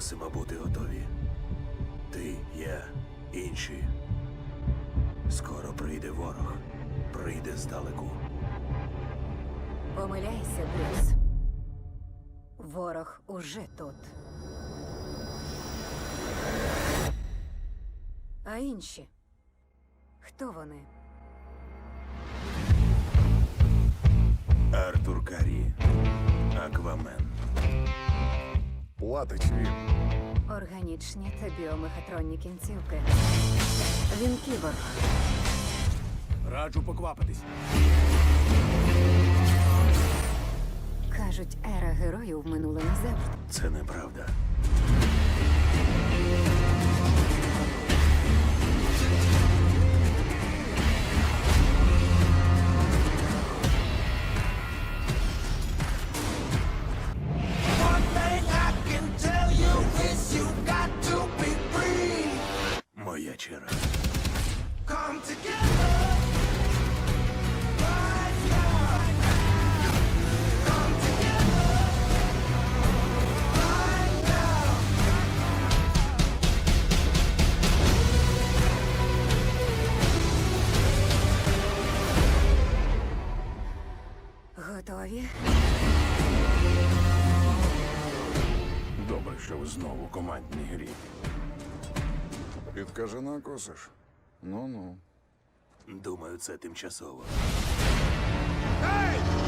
Мусимо бути готові. Ти, я, інші. Скоро прийде ворог. Прийде здалеку. Помиляйся, Брюс. Ворог уже тут. А інші? Хто вони? Артур Карі. Аквамен. Платить він. Органічні та біомехатронні кінцівки. Він кіборг. Раджу поквапитись. Кажуть, ера героїв минула назавжди. Це неправда. Now. Готові? Добре, що ви знову в командній грі. Підкажена косиш. Ну-ну. Думаю, це тимчасово. Ей!